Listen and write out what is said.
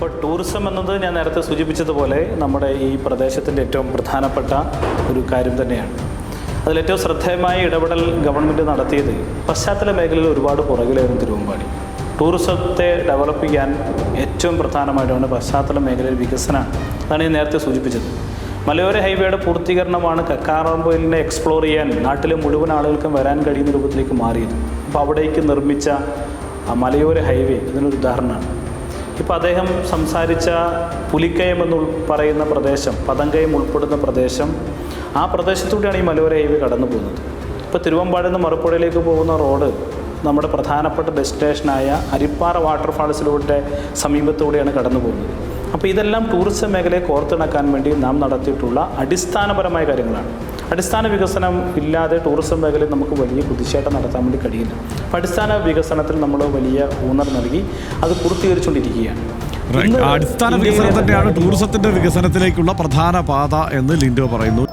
ഇപ്പോൾ ടൂറിസം എന്നത് ഞാൻ നേരത്തെ സൂചിപ്പിച്ചതുപോലെ നമ്മുടെ ഈ പ്രദേശത്തിന്റെ ഏറ്റവും പ്രധാനപ്പെട്ട ഒരു കാര്യം തന്നെയാണ്. അതിലേറ്റവും ശ്രദ്ധേയമായ ഇടപെടൽ ഗവൺമെന്റ് നടത്തിയത് പശ്ചാത്തല മേഖലയിൽ ഒരുപാട് പുറകിലായിരുന്നു തിരുവമ്പാടി. ടൂറിസത്തെ ഡെവലപ്പ് ചെയ്യാൻ ഏറ്റവും പ്രധാനമായിട്ടാണ് പശ്ചാത്തല മേഖലയിൽ വികസനം അതാണ് ഞാൻ നേരത്തെ സൂചിപ്പിച്ചത്. മലയോര ഹൈവേയുടെ പൂർത്തീകരണമാണ് കക്കാറമ്പൊയിലിനെ എക്സ്പ്ലോർ ചെയ്യാൻ നാട്ടിലെ മുഴുവൻ ആളുകൾക്കും വരാൻ കഴിയുന്ന രൂപത്തിലേക്ക് മാറിയത്. അപ്പോൾ അവിടേക്ക് നിർമ്മിച്ച മലയോര ഹൈവേ ഇതിനൊരു ഉദാഹരണമാണ്. ഇപ്പോൾ അദ്ദേഹം സംസാരിച്ച പുലിക്കയം എന്ന് പറയുന്ന പ്രദേശം പതങ്കയം ഉൾപ്പെടുന്ന പ്രദേശം ആ പ്രദേശത്തൂടെയാണ് ഈ മലയോര ഹൈവേ കടന്നു പോകുന്നത്. ഇപ്പോൾ തിരുവമ്പാടിൽ നിന്ന് മറുപ്പുഴയിലേക്ക് പോകുന്ന റോഡ് നമ്മുടെ പ്രധാനപ്പെട്ട ഡെസ്റ്റിനേഷനായ അരിപ്പാറ വാട്ടർഫാൾസിലൂടെ സമീപത്തൂടെയാണ് കടന്നു പോകുന്നത്. അപ്പോൾ ഇതെല്ലാം ടൂറിസം മേഖലയെ കോർത്തിണക്കാൻ വേണ്ടി നാം നടത്തിയിട്ടുള്ള അടിസ്ഥാനപരമായ കാര്യങ്ങളാണ്. അടിസ്ഥാന വികസനം ഇല്ലാതെ ടൂറിസം മേഖലയിൽ നമുക്ക് വലിയ കുതിച്ചേട്ടം നടത്താൻ വേണ്ടി കഴിയില്ല. അപ്പോൾ അടിസ്ഥാന വികസനത്തിൽ നമ്മൾ വലിയ ഊന്നൽ നൽകി അത് പൂർത്തീകരിച്ചുകൊണ്ടിരിക്കുകയാണ്. അടിസ്ഥാന ഇന്ത്യയിലെ വികസനം തന്നെയാണ് ടൂറിസത്തിന്റെ വികസനത്തിലേക്കുള്ള പ്രധാന പാത എന്ന് ലിൻഡോ പറയുന്നു.